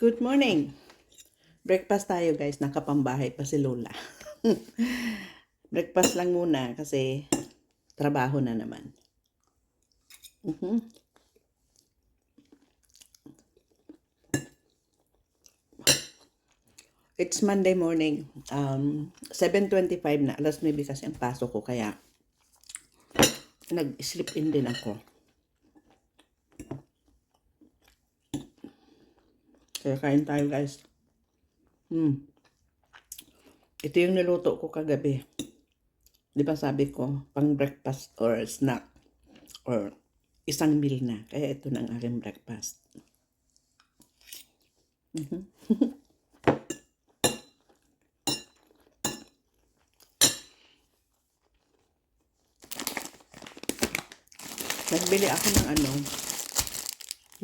Good morning! Breakfast tayo guys, nakapambahay pa si Lola. Breakfast lang muna kasi trabaho na naman. Mhm. It's Monday morning. Um, 7.25 na. Alas 9 kasi ang pasok ko kaya nag-sleep in din ako. Kaya kain tayo guys. Hmm. Ito yung niluto ko kagabi. Di ba sabi ko, pang breakfast or snack or isang meal na. Kaya ito na ang aking breakfast. Mhm. Nagbili ako ng ano,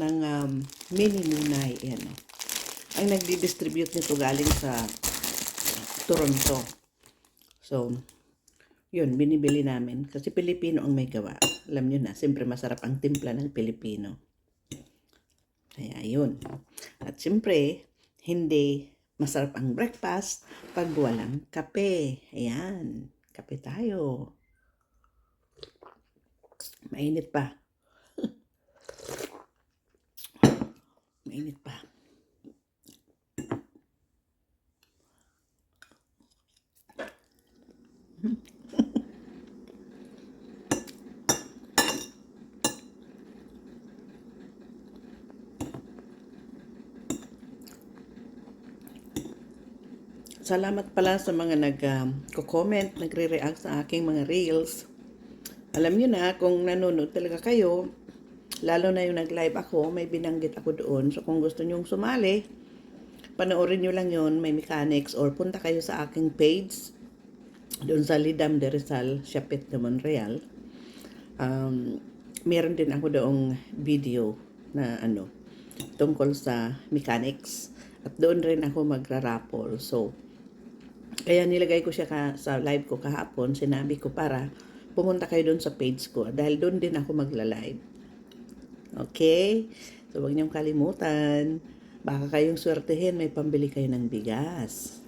ng um, mini nunay. Yan. oh. Ang nagdi-distribute nito galing sa Toronto. So, yun, binibili namin. Kasi Pilipino ang may gawa. Alam nyo na, siyempre masarap ang timpla ng Pilipino. Kaya yun. At siyempre, hindi masarap ang breakfast pag walang kape. Ayan, kape tayo. Mainit pa. Mainit pa. Salamat pala sa mga nag-comment, nagre-react sa aking mga reels. Alam niyo na, kung nanonood talaga kayo, lalo na yung nag-live ako, may binanggit ako doon. So kung gusto nyong sumali, panoorin nyo lang yon may mechanics or punta kayo sa aking page doon sa Lidam de Rizal, Chapet de Monreal. Um, meron din ako doong video na ano, tungkol sa mechanics. At doon rin ako magra-raffle. So, kaya nilagay ko siya ka, sa live ko kahapon, sinabi ko para pumunta kayo doon sa page ko dahil doon din ako magla-live. Okay? So, huwag niyong kalimutan. Baka kayong swertehin, may pambili kayo ng bigas.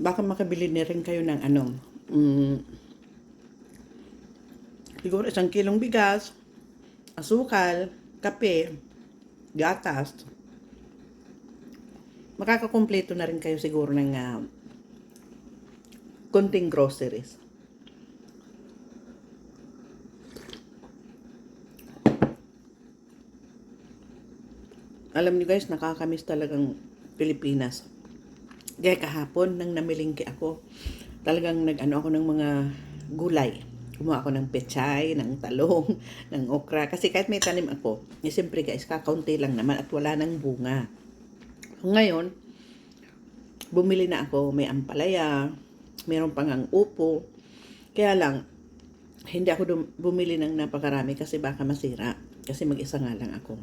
Baka makabili na rin kayo ng ano, mm, siguro isang kilong bigas, asukal, kape, gatas. Makakakumpleto na rin kayo siguro ng ah, konting groceries. Alam niyo guys, nakakamiss talagang Pilipinas. Gaya kahapon, nang namilingki ako, talagang nag-ano ako ng mga gulay. Kumuha ako ng pechay, ng talong, ng okra. Kasi kahit may tanim ako, eh, siyempre guys, kakaunti lang naman at wala nang bunga. Ngayon, bumili na ako, may ampalaya, meron pang ang upo. Kaya lang, hindi ako bumili ng napakarami kasi baka masira. Kasi mag-isa nga lang ako.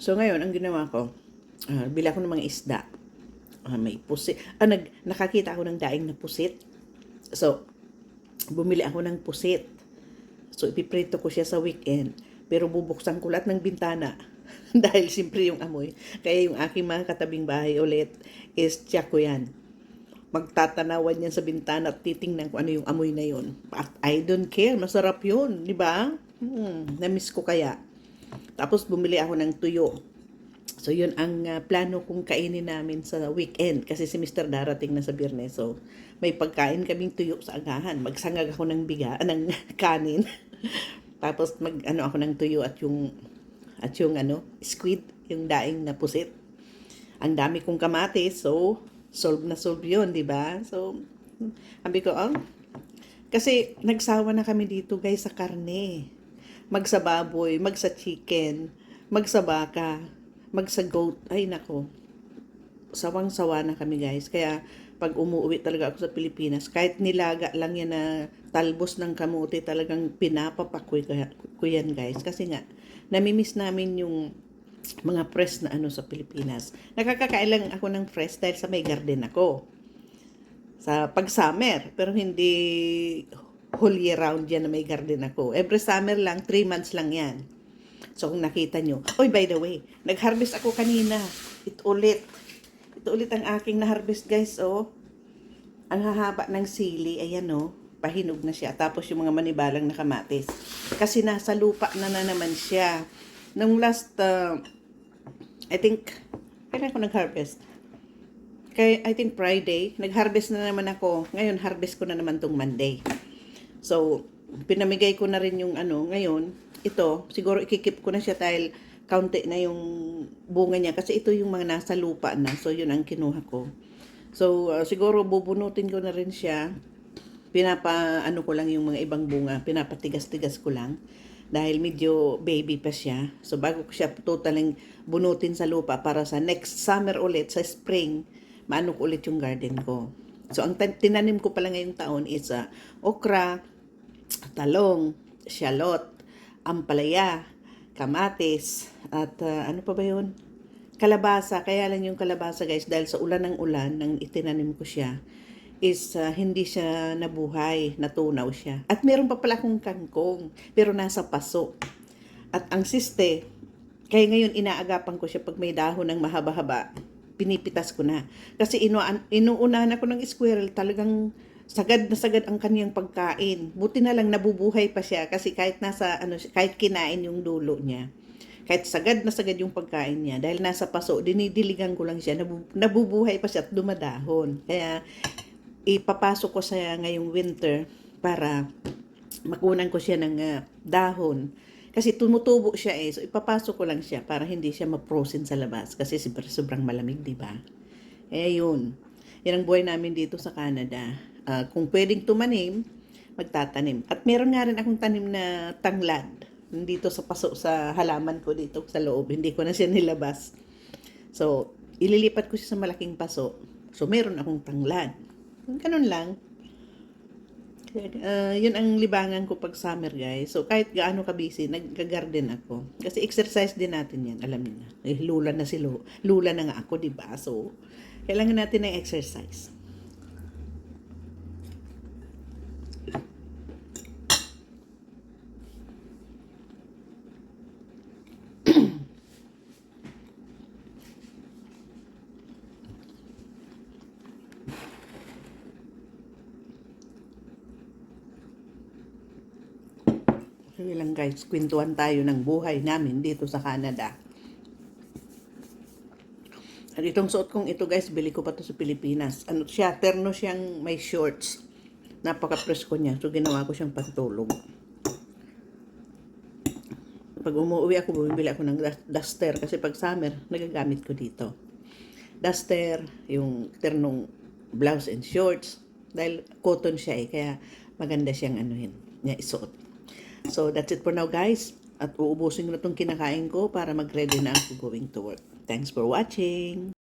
So ngayon, ang ginawa ko, ah, bili ako ng mga isda. Ah, may pusit. Ah, nag, nakakita ako ng daing na pusit. So, bumili ako ng pusit. So, ipiprito ko siya sa weekend. Pero bubuksan ko lahat ng bintana. Dahil simpre yung amoy. Kaya yung aking mga katabing bahay ulit is tiyak ko yan. Magtatanawan yan sa bintana at titingnan ko ano yung amoy na yun. At I don't care. Masarap yun. Di ba? Hmm, namiss ko kaya. Tapos bumili ako ng tuyo. So, yun ang uh, plano kong kainin namin sa weekend. Kasi si Mr. darating na sa biyernes. So, may pagkain kaming tuyo sa agahan. Magsangag ako ng biga, ah, ng kanin. Tapos mag ano ako ng tuyo at yung at yung ano, squid, yung daing na pusit. Ang dami kong kamatis, so solve na solve 'yun, 'di ba? So, sabi ko, oh, kasi nagsawa na kami dito guys sa karne. Mag sa baboy, mag sa chicken, mag sa baka, mag sa goat. Ay nako. Sawang-sawa na kami guys. Kaya pag umuwi talaga ako sa Pilipinas, kahit nilaga lang yan na talbos ng kamote, talagang pinapapakoy ko yan guys. Kasi nga, namimiss namin yung mga fresh na ano sa Pilipinas. Nakakakailang ako ng fresh dahil sa may garden ako. Sa pag summer, pero hindi whole year round yan na may garden ako. Every summer lang, 3 months lang yan. So kung nakita nyo, oy by the way, nag-harvest ako kanina. Ito ulit. Ito ulit ang aking na-harvest guys, oh. Ang hahaba ng sili, ayan oh, pahinog na siya. Tapos yung mga manibalang na kamatis. Kasi nasa lupa na na naman siya. Nung last, uh, I think, kailan ko nag-harvest? Kay, I think Friday, nag-harvest na naman ako. Ngayon, harvest ko na naman tong Monday. So, pinamigay ko na rin yung ano, ngayon, ito, siguro ikikip ko na siya dahil kaunti na yung bunga niya. Kasi ito yung mga nasa lupa na. So, yun ang kinuha ko. So, uh, siguro bubunutin ko na rin siya. Pinapa, ano ko lang yung mga ibang bunga. Pinapatigas-tigas ko lang. Dahil medyo baby pa siya. So, bago ko siya totaling bunutin sa lupa para sa next summer ulit, sa spring, maano ko ulit yung garden ko. So, ang tinanim ko pala ngayong taon is uh, okra, talong, shallot, ampalaya, kamatis, at uh, ano pa ba yun? Kalabasa. Kaya lang yung kalabasa guys, dahil sa ulan ng ulan, nang itinanim ko siya, is uh, hindi siya nabuhay, natunaw siya. At meron pa pala akong kangkong, pero nasa paso. At ang siste, kaya ngayon inaagapan ko siya pag may dahon ng mahaba-haba, pinipitas ko na. Kasi inuan, inuunahan ako ng squirrel, talagang sagad na sagad ang kaniyang pagkain. Buti na lang nabubuhay pa siya kasi kahit nasa ano siya- kahit kinain yung dulo niya. Kahit sagad na sagad yung pagkain niya dahil nasa paso, dinidiligan ko lang siya, nabu, nabubuhay pa siya at dumadahon. Kaya ipapasok ko sa ngayong winter para makunan ko siya ng ah, dahon. Kasi tumutubo siya eh. So ipapasok ko lang siya para hindi siya ma-frozen sa labas kasi sobrang malamig, di ba? Eh yun. Yan ang buhay namin dito sa Canada. Ah, kung pwedeng tumanim, magtatanim. At meron nga rin akong tanim na tanglad dito sa paso sa halaman ko dito sa loob. Hindi ko na siya nilabas. So, ililipat ko siya sa malaking paso. So, meron akong tanglad. Ganun lang. Uh, yun ang libangan ko pag summer, guys. So, kahit gaano ka busy, nag-garden ako. Kasi exercise din natin yan, alam niyo na. Eh, lula na si Lu- Lula na nga ako, di ba? So, kailangan natin ng exercise. Sige lang guys, kwentuhan tayo ng buhay namin dito sa Canada. At itong suot kong ito guys, bili ko pa to sa Pilipinas. Ano siya, terno siyang may shorts. Napaka-presko niya. So ginawa ko siyang pantulog. Pag umuwi ako, bumibili ako ng dust- duster. Kasi pag summer, nagagamit ko dito. Duster, yung ternong blouse and shorts. Dahil cotton siya eh, kaya maganda siyang anuhin, niya isuot. So that's it for now guys. At uubusin ko na itong kinakain ko para mag-ready na ako going to work. Thanks for watching!